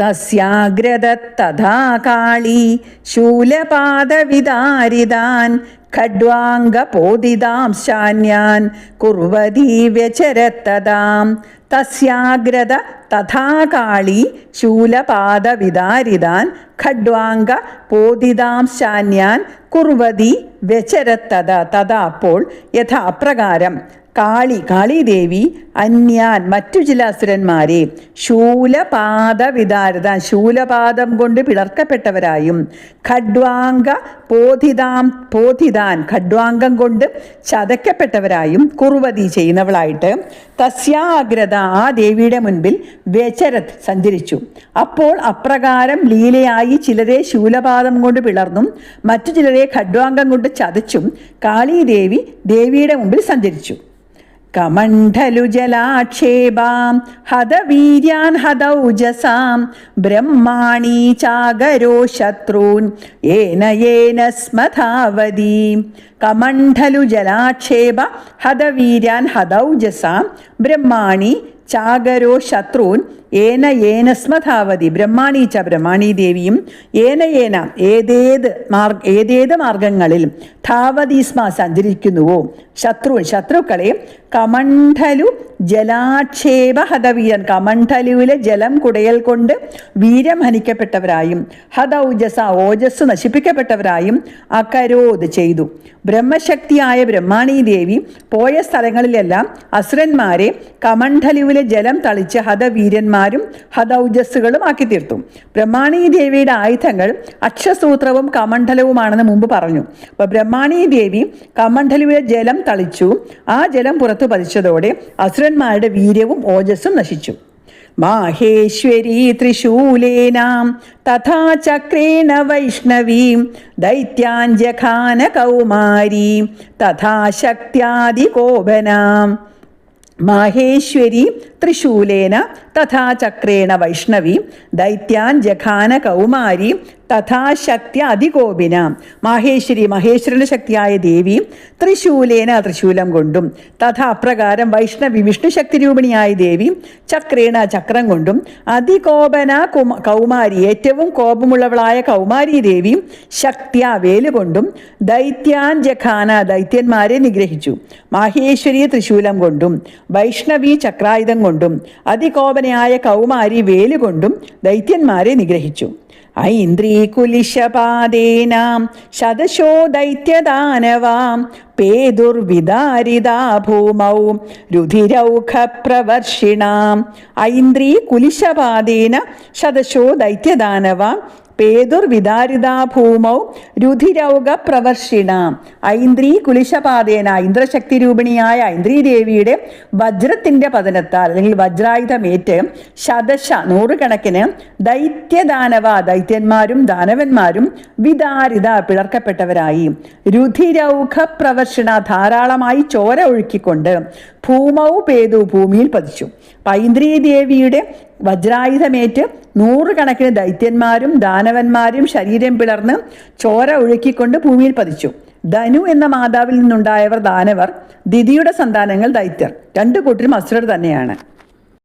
തസ്യാഗ്രതത്തഥാ കാളി. ശൂലപാദവിതാരിതാൻ ഖഡ്വാംഗപോതിതാം ശാന്യാൻ. കുർവതീ വ്യചരത്തതാം. തസ്യാഗ്രത തഥാ കാളി. ശൂലപാദവിതാരിതാൻ ഖഡ്വാംഗ പോതിതാം ശാന്യാൻ. കുർവതി വ്യചരത്തത. തഥാ അപ്പോൾ യഥാ അപ്രകാരം കാളി കാളിദേവി അന്യാൻ മറ്റു ചില അസുരന്മാരെ ശൂലപാദ വിദാരത ശൂലപാദം കൊണ്ട് പിളർക്കപ്പെട്ടവരായും ഖഡ്വാംഗ പോധിതാം പോധിതാൻ ഖഡ്വാംഗം കൊണ്ട് ചതക്കപ്പെട്ടവരായും കുറുവതി ചെയ്യുന്നവളായിട്ട് തസ്യാഗ്രത ആ ദേവിയുടെ മുൻപിൽ വ്യചരത് സഞ്ചരിച്ചു. അപ്പോൾ അപ്രകാരം ലീലയായി ചിലരെ ശൂലപാദം കൊണ്ട് പിളർന്നും മറ്റു ചിലരെ ഖഡ്വാംഗം കൊണ്ട് ചതച്ചും കാളീദേവി ദേവിയുടെ മുമ്പിൽ സഞ്ചരിച്ചു. കമണ്ഡലുജലാക്ഷേപാം ഹതവീര്യാൻ ഹതൗജസാം ബ്രഹ്മാണി ചാഗരോ ശത്രൂൻ ഏന ഏന സ്മധാവതി. കമണ്ഡലുജലാക്ഷേപ ഹതവീര്യാൻ ഹതൗജസാം ബ്രഹ്മാണി ചാഗരോ ശത്രുൻ ഏന ഏന സ്മധാവതി. ബ്രഹ്മാണി ച ബ്രഹ്മാണി ദേവിയും ഏന ഏന ഏതേത് മാർഗ ഏതേത് മാർഗങ്ങളിൽ ധാവതി സ്മ സഞ്ചരിക്കുന്നുവോ? ശത്രു ശത്രുക്കളെ കമണ്ഡലു ജലാക്ഷേപ ഹതവീരൻ. കമണ്ഡലുവിലെ ജലം കുടയൽ കൊണ്ട് വീരം ഹനിക്കപ്പെട്ടവരായും ഹതൗജസ ഓജസ് നശിപ്പിക്കപ്പെട്ടവരായും അകരോത് ചെയ്തു. ബ്രഹ്മശക്തിയായ ബ്രഹ്മാണി ദേവി പോയ സ്ഥലങ്ങളിലെല്ലാം അസുരന്മാരെ കമണ്ഡലുവിലെ ജലം തളിച്ച് ഹതവീരന്മാരും ഹതൗജസ്സുകളും ആക്കി തീർത്തു ബ്രഹ്മാണി ദേവിയുടെ ആയുധങ്ങൾ അക്ഷസൂത്രവും കമണ്ഡലവുമാണെന്ന് മുമ്പ് പറഞ്ഞു. അപ്പോൾ ബ്രഹ്മാണി ദേവി കമണ്ഡലിയുടെ ജലം തളിച്ചു. ആ ജലം പുറത്തു പതിച്ചതോടെ അസുരന്മാരുടെ വീര്യവും ഓജസ്സും നശിച്ചു. മാഹേശ്വരി ത്രിശൂലേനാം തഥാ ചക്രേണ വൈഷ്ണവീം ദൈത്യാഞ്ജഖാന കൗമാരീം തഥാ ശക്ത്യാദികോപനാം മാഹേശ്വരി ത്രിശൂലേന തഥാ ചക്രേണ വൈഷ്ണവി ദൈത്യാൻ ജഖാന കൗമാരി തഥാ ശക്തി അതികോപിന മാഹേശ്വരി മഹേശ്വരന്റെ ശക്തിയായ ദേവി ത്രിശൂലേന ത്രിശൂലം കൊണ്ടും തഥാ അപ്രകാരം വൈഷ്ണവി വിഷ്ണു ശക്തി രൂപിണിയായ ദേവി ചക്രേണ ചക്രം കൊണ്ടും അതികോപന കുമ കൗമാരി ഏറ്റവും കോപമുള്ളവളായ കൗമാരി ദേവി ശക്തിയ വേലുകൊണ്ടും ദൈത്യാൻ ജഖാന ദൈത്യന്മാരെ നിഗ്രഹിച്ചു. മാഹേശ്വരി ത്രിശൂലം കൊണ്ടും വൈഷ്ണവി ചക്രായുധം കൊണ്ടും അതികോപനയായ കൗമാരി വേലുകൊണ്ടും ദൈത്യന്മാരെ നിഗ്രഹിച്ചു. ഐന്ദ്രീകുലിശപാദേനാം ശതശോ ദൈത്യദാനവാം പേതുർവിദാരിതാ ഭൂമൗ രുധിരൗഖപ്രവർഷിണാം. ഐന്ദ്രീകുലിശപാദേന ശതശോ ദൈത്യദാനവാം പേതുർവിദാരിതാ ഭൂമൗ രുധിരൗക പ്രവർഷിണ. ഐന്ദ്രീ കുലിശപാതേന ഇന്ദ്രശക്തി രൂപിണിയായ ഐന്ദ്രീ ദേവിയുടെ വജ്രത്തിന്റെ പതനത്താൽ അല്ലെങ്കിൽ വജ്രായുധമേറ്റ് ശതശ നൂറുകണക്കിന് ദൈത്യദാനവ ദൈത്യന്മാരും ദാനവന്മാരും വിദാരിത പിളർക്കപ്പെട്ടവരായി. രുധിരൗഖ പ്രവർഷണ ധാരാളമായി ചോര ഒഴുക്കിക്കൊണ്ട് ഭൂമൗ പേതു ഭൂമിയിൽ പതിച്ചു. പൈന്ദ്രീ ദേവിയുടെ വജ്രായുധമേറ്റ് നൂറുകണക്കിന് ദൈത്യന്മാരും ദാനവന്മാരും ശരീരം പിളർന്ന് ചോര ഒഴുക്കിക്കൊണ്ട് ഭൂമിയിൽ പതിച്ചു. ധനു എന്ന മാതാവിൽ നിന്നുണ്ടായവർ ദാനവർ ദിതിയുടെ സന്താനങ്ങൾ ദൈത്യർ. രണ്ടു കൂട്ടരും അസുരർ തന്നെയാണ്.